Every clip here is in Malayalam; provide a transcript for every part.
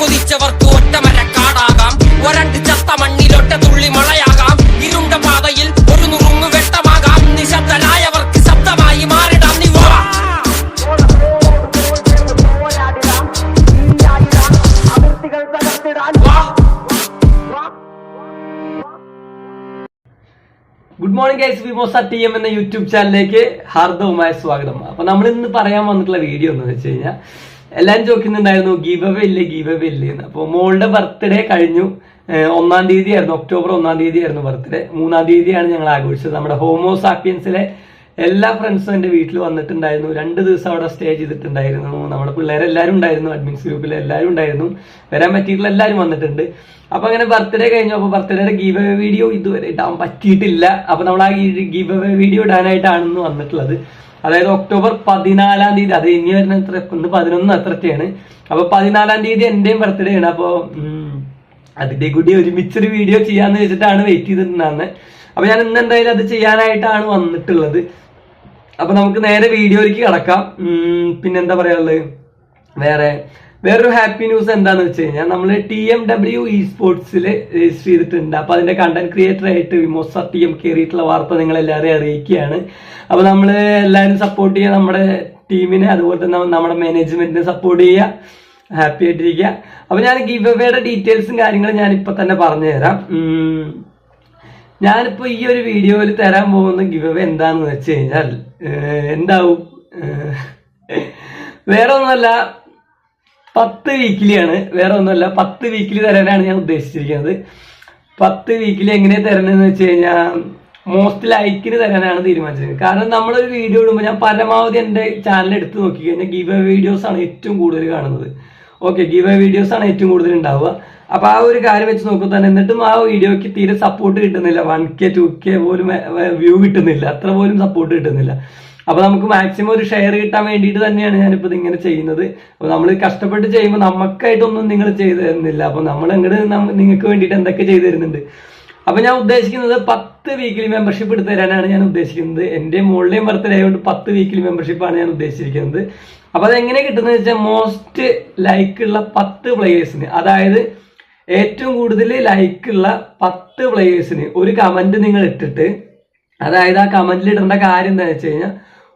കൊതിച്ചവർക്ക് ഒറ്റമര കാടാകാം. ഒരണ്ട് ചത്ത മണ്ണിലൊറ്റ തുള്ളി മഴയാകാം ഇരുണ്ട പാതയിൽ ഒരു നുറുങ്ങു വെട്ടമാകാം. നിശബ്ദനായവർക്ക് ശബ്ദമായി മാറിടാം. നീ ഗുഡ് മോർണിംഗ് ഗൈസ് വിമോസ ടി എം എന്ന യൂട്യൂബ് ചാനലിലേക്ക് ഹാർദവുമായ സ്വാഗതം. അപ്പൊ നമ്മൾ ഇന്ന് പറയാൻ വന്നിട്ടുള്ള വീഡിയോ എന്ന് വെച്ച് കഴിഞ്ഞാൽ എല്ലാവരും ചോദിക്കുന്നുണ്ടായിരുന്നു ഗീവ് ഇല്ലേ ഗീവ് അവേ ഇല്ലേ? എന്ന്. അപ്പോൾ മോളുടെ ബർത്ത്ഡേ കഴിഞ്ഞു. ഒന്നാം തീയതി ആയിരുന്നു ഒക്ടോബർ ഒന്നാം തീയതി ആയിരുന്നു ബർത്ത്ഡേ മൂന്നാം തീയതിയാണ് ഞങ്ങൾ ആഘോഷിച്ചത്. നമ്മുടെ ഹോമോസാപ്പിയൻസിലെ എല്ലാ ഫ്രണ്ട്സും എന്റെ വീട്ടിൽ വന്നിട്ടുണ്ടായിരുന്നു. രണ്ട് ദിവസം അവിടെ സ്റ്റേ ചെയ്തിട്ടുണ്ടായിരുന്നു. നമ്മുടെ പിള്ളേരെല്ലാവരും ഉണ്ടായിരുന്നു അഡ്മിൻസ് ഗ്രൂപ്പിലെ എല്ലാവരും ഉണ്ടായിരുന്നു. വരാൻ പറ്റിയിട്ടുള്ള എല്ലാവരും വന്നിട്ടുണ്ട്. അപ്പൊ അങ്ങനെ ബർത്ത്ഡേ കഴിഞ്ഞു. അപ്പോൾ ബർത്ത്ഡേയുടെ ഗീവ് വീഡിയോ ഇതുവരെ ഇടാൻ പറ്റിയിട്ടില്ല. അപ്പൊ നമ്മൾ ആ ഗീവ് അവേ വീഡിയോ ഇടാനായിട്ടാണ് ഇന്ന് വന്നിട്ടുള്ളത്. അതായത് ഒക്ടോബർ പതിനാലാം തീയതി അത് ഇനി വരുന്ന എത്ര ഇന്ന് പതിനൊന്ന് അത്രയൊക്കെയാണ്. അപ്പൊ പതിനാലാം തീയതി എന്റെയും ബർത്ത്ഡേ ആണ്. അപ്പൊ ഉം, അതിന്റെ കൂടി ഒരുമിച്ചൊരു വീഡിയോ ചെയ്യാന്ന് വെച്ചിട്ടാണ് വെയിറ്റ് ചെയ്തിട്ടുണ്ടായിരുന്നത് അപ്പൊ ഞാൻ ഇന്ന് എന്തായാലും അത് ചെയ്യാനായിട്ടാണ് വന്നിട്ടുള്ളത്. അപ്പൊ നമുക്ക് നേരെ വീഡിയോയിലേക്ക് കടക്കാം. പിന്നെന്താ പറയാനുള്ളത്? വേറെ വേറൊരു ഹാപ്പി ന്യൂസ് എന്താന്ന് വെച്ച് കഴിഞ്ഞാൽ നമ്മൾ ടി എം ഡബ്ല്യു ഇ സ്പോർട്സിൽ രജിസ്റ്റർ ചെയ്തിട്ടുണ്ട്. അപ്പൊ അതിന്റെ കണ്ടന്റ് ക്രിയേറ്റർ ആയിട്ട് വിമോസ ടി എം കയറിയിട്ടുള്ള വാർത്ത നിങ്ങൾ എല്ലാവരെയും അറിയിക്കുകയാണ്. അപ്പൊ നമ്മൾ എല്ലാവരും സപ്പോർട്ട് ചെയ്യുക നമ്മുടെ ടീമിനെ അതുപോലെ തന്നെ നമ്മുടെ മാനേജ്മെന്റിനെ സപ്പോർട്ട് ചെയ്യുക ഹാപ്പി ആയിട്ടിരിക്കുക. അപ്പൊ ഞാൻ ഗിവ് അവയുടെ ഡീറ്റെയിൽസും കാര്യങ്ങളും ഞാൻ ഇപ്പൊ തന്നെ പറഞ്ഞു തരാം ഞാനിപ്പോൾ ഞാനിപ്പോ ഈ ഒരു വീഡിയോയിൽ തരാൻ പോകുന്ന ഗിവ് അവേ എന്താന്ന് വെച്ച് കഴിഞ്ഞാൽ എന്താവും? വേറെ ഒന്നുമല്ല പത്ത് വീക്കിലിയാണ് വേറെ ഒന്നുമല്ല പത്ത് വീക്കിലി തരാനാണ് ഞാൻ ഉദ്ദേശിച്ചിരിക്കുന്നത്. പത്ത് വീക്കിലി എങ്ങനെ തരണമെന്ന് വെച്ച് കഴിഞ്ഞാൽ മോസ്റ്റ് ലൈക്കിന് തരാനാണ് തീരുമാനിച്ചത് കാരണം നമ്മളൊരു വീഡിയോ ഇടുമ്പോൾ ഞാൻ പരമാവധി എന്റെ ചാനൽ എടുത്ത് നോക്കി കഴിഞ്ഞാൽ ഗീവ് വീഡിയോസ് ആണ് ഏറ്റവും കൂടുതൽ കാണുന്നത്. ഓക്കെ ഗീവ് വീഡിയോസ് ആണ് ഏറ്റവും കൂടുതൽ ഉണ്ടാവുക. അപ്പോൾ ആ ഒരു കാര്യം വെച്ച് നോക്കുമ്പോൾ തന്നെ എന്നിട്ടും ആ വീഡിയോയ്ക്ക് തീരെ സപ്പോർട്ട് കിട്ടുന്നില്ല. വൺ കെ ടു കെ പോലും വ്യൂ കിട്ടുന്നില്ല. അത്ര പോലും സപ്പോർട്ട് കിട്ടുന്നില്ല. അപ്പൊ നമുക്ക് മാക്സിമം ഒരു ഷെയർ കിട്ടാൻ വേണ്ടിയിട്ട് തന്നെയാണ് ഞാനിപ്പോ ഇതിങ്ങനെ ചെയ്യുന്നത്. അപ്പൊ നമ്മൾ കഷ്ടപ്പെട്ട് ചെയ്യുമ്പോൾ നമുക്കായിട്ടൊന്നും നിങ്ങൾ ചെയ്തു തരുന്നില്ല. അപ്പൊ നമ്മൾ അങ്ങോട്ട് നിങ്ങൾക്ക് വേണ്ടിയിട്ട് എന്തൊക്കെ ചെയ്തു തരുന്നുണ്ട്. അപ്പൊ ഞാൻ ഉദ്ദേശിക്കുന്നത് പത്ത് വീക്കിലി മെമ്പർഷിപ്പ് എടുത്തു തരാനാണ് ഞാൻ ഉദ്ദേശിക്കുന്നത്. എന്റെ മുകളിലെയും ബർത്ത്ഡേ ആയതുകൊണ്ട് പത്ത് വീക്കിലി മെമ്പർഷിപ്പാണ് ഞാൻ ഉദ്ദേശിച്ചിരിക്കുന്നത്. അപ്പൊ അതെങ്ങനെ കിട്ടുന്നത് വെച്ചാൽ മോസ്റ്റ് ലൈക്ക് ഉള്ള പത്ത് പ്ലേയേഴ്സിന് അതായത് ഏറ്റവും കൂടുതൽ ലൈക്ക് ഉള്ള പത്ത് പ്ലേയേഴ്സിന് ഒരു കമന്റ് നിങ്ങൾ ഇട്ടിട്ട് അതായത് ആ കമന്റിൽ ഇടേണ്ട കാര്യം എന്താണെന്ന് വെച്ച് കഴിഞ്ഞാൽ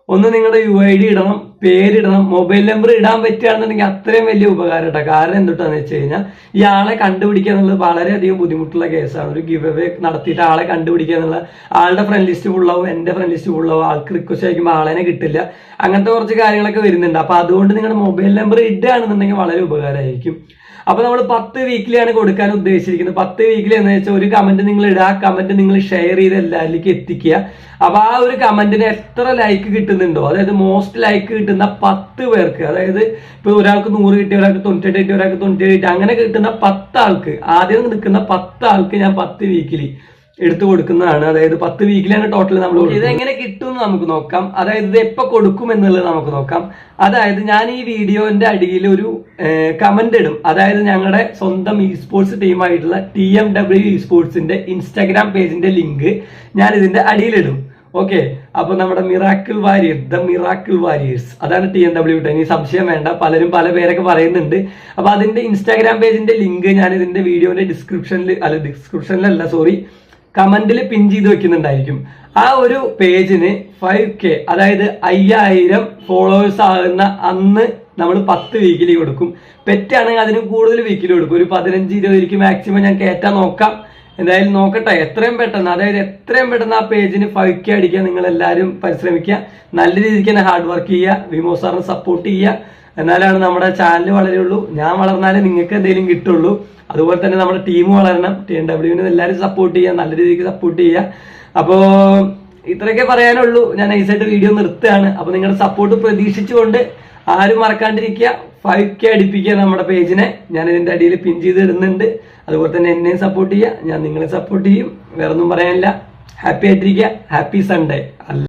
ഒന്ന് നിങ്ങളുടെ യു ഐ ഡി ഇടണം പേരിടണം മൊബൈൽ നമ്പർ ഇടാൻ പറ്റുകയാണെന്നുണ്ടെങ്കിൽ അത്രയും വലിയ ഉപകാരം കേട്ടോ കാരണം എന്തുട്ടാന്ന് വെച്ച് കഴിഞ്ഞാൽ ഈ ആളെ കണ്ടുപിടിക്കുക എന്നുള്ളത് വളരെയധികം ബുദ്ധിമുട്ടുള്ള കേസാണ്. ഒരു ഗിവ് അവേ നടത്തിയിട്ട് ആളെ കണ്ടുപിടിക്കുക എന്നുള്ള ആളുടെ ഫ്രണ്ട് ലിസ്റ്റ് ഫുള്ളാവും എന്റെ ഫ്രണ്ട് ലിസ്റ്റ് ഫുള്ളാവും ആൾക്ക് റിക്വസ്റ്റ് അയക്കുമ്പോൾ ആളെ കിട്ടില്ല. അങ്ങനത്തെ കുറച്ച് കാര്യങ്ങളൊക്കെ വരുന്നുണ്ട്. അപ്പോൾ അതുകൊണ്ട് നിങ്ങളുടെ മൊബൈൽ നമ്പർ ഇടുകയാണെന്നുണ്ടെങ്കിൽ വളരെ ഉപകാരമായിരിക്കും. അപ്പൊ നമ്മൾ പത്ത് വീക്കിലാണ് കൊടുക്കാൻ ഉദ്ദേശിച്ചിരിക്കുന്നത്. പത്ത് വീക്കിലി എന്ന് വെച്ചാൽ ഒരു കമന്റ് നിങ്ങൾ ഇടുക ആ കമന്റ് നിങ്ങൾ ഷെയർ ചെയ്ത് എല്ലാവരിലേക്ക് എത്തിക്കുക. അപ്പൊ ആ ഒരു കമന്റിന് എത്ര ലൈക്ക് കിട്ടുന്നുണ്ടോ? അതായത് മോസ്റ്റ് ലൈക്ക് കിട്ടുന്ന പത്ത് പേർക്ക് അതായത് ഇപ്പൊ ഒരാൾക്ക് നൂറ് കിട്ടി ഒരാൾക്ക് തൊണ്ണൂറ്റെട്ട് കിട്ടി ഒരാൾക്ക് തൊണ്ണൂറ്റി കിട്ടി അങ്ങനെ കിട്ടുന്ന പത്ത് ആൾക്ക് ആദ്യം നിൽക്കുന്ന പത്ത് ആൾക്ക് ഞാൻ പത്ത് വീക്കിലി എടുത്തു കൊടുക്കുന്നതാണ്. അതായത് പത്ത് വീക്കിലാണ് ടോട്ടൽ നമ്മൾ ഇത് എങ്ങനെ കിട്ടും എന്ന് നമുക്ക് നോക്കാം. അതായത് ഇത് എപ്പോൾ കൊടുക്കും എന്നുള്ളത് നമുക്ക് നോക്കാം. അതായത് ഞാൻ ഈ വീഡിയോന്റെ അടിയിൽ ഒരു കമന്റ് ഇടും. അതായത് ഞങ്ങളുടെ സ്വന്തം ഇ സ്പോർട്സ് ടീമായിട്ടുള്ള ടി എം ഡബ്ല്യു ഇ സ്പോർട്സിന്റെ ഇൻസ്റ്റാഗ്രാം പേജിന്റെ ലിങ്ക് ഞാൻ ഇതിന്റെ അടിയിലിടും ഓക്കെ അപ്പൊ നമ്മുടെ miracle warriors the miracle warriors അതാണ് ടി എൻ ഡബ്ല്യു ഇനി സംശയം വേണ്ട. പലരും പല പേരൊക്കെ പറയുന്നുണ്ട്. അപ്പൊ അതിന്റെ ഇൻസ്റ്റാഗ്രാം പേജിന്റെ ലിങ്ക് ഞാൻ ഇതിന്റെ വീഡിയോന്റെ ഡിസ്ക്രിപ്ഷനിൽ അല്ല ഡിസ്ക്രിപ്ഷനിലല്ല സോറി കമന്റിൽ പിൻ ചെയ്ത് വെക്കുന്നുണ്ടായിരിക്കും. ആ ഒരു പേജിന് ഫൈവ് കെ അതായത് അയ്യായിരം ഫോളോവേഴ്സ് ആകുന്ന അന്ന് നമ്മൾ പത്ത് വീക്കിലി കൊടുക്കും. പെറ്റാണെങ്കിൽ അതിന് കൂടുതൽ വീക്കിലി കൊടുക്കും. ഒരു പതിനഞ്ച് ഇരുപതിലേക്ക് മാക്സിമം ഞാൻ കയറ്റാൻ നോക്കാം. എന്തായാലും നോക്കട്ടെ എത്രയും പെട്ടെന്ന് അതായത് എത്രയും പെട്ടെന്ന് ആ പേജിന് ഫൈവ് കെ അടിക്കാൻ നിങ്ങൾ എല്ലാവരും പരിശ്രമിക്കുക. നല്ല രീതിക്ക് തന്നെ ഹാർഡ് വർക്ക് ചെയ്യുക വിമോ സാറിന് സപ്പോർട്ട് ചെയ്യുക. എന്നാലാണ് നമ്മുടെ ചാനൽ വളരുള്ളൂ. ഞാൻ വളർന്നാലേ നിങ്ങൾക്ക് എന്തെങ്കിലും കിട്ടുള്ളൂ. അതുപോലെ തന്നെ നമ്മുടെ ടീം വളരണം. ടി എൻ ഡബ്ല്യുവിന് എല്ലാവരും സപ്പോർട്ട് ചെയ്യുക നല്ല രീതിക്ക് സപ്പോർട്ട് ചെയ്യുക. അപ്പോൾ ഇത്രയൊക്കെ പറയാനുള്ളൂ. ഞാൻ നൈസായിട്ട് വീഡിയോ നിർത്തുകയാണ്. അപ്പൊ നിങ്ങളുടെ സപ്പോർട്ട് പ്രതീക്ഷിച്ചുകൊണ്ട് ആരും മറക്കാണ്ടിരിക്കുക. ഫൈവ് കെ അടിപ്പിക്കുക നമ്മുടെ പേജിനെ ഞാൻ ഇതിന്റെ അടിയിൽ പിൻ ചെയ്ത് ഇടുന്നുണ്ട്. അതുപോലെ തന്നെ എന്നെയും സപ്പോർട്ട് ചെയ്യുക. ഞാൻ നിങ്ങളെ സപ്പോർട്ട് ചെയ്യും. വേറൊന്നും പറയാനില്ല. ഹാപ്പി ആയിട്ടിരിക്കുക. ഹാപ്പി സൺഡേ അല്ല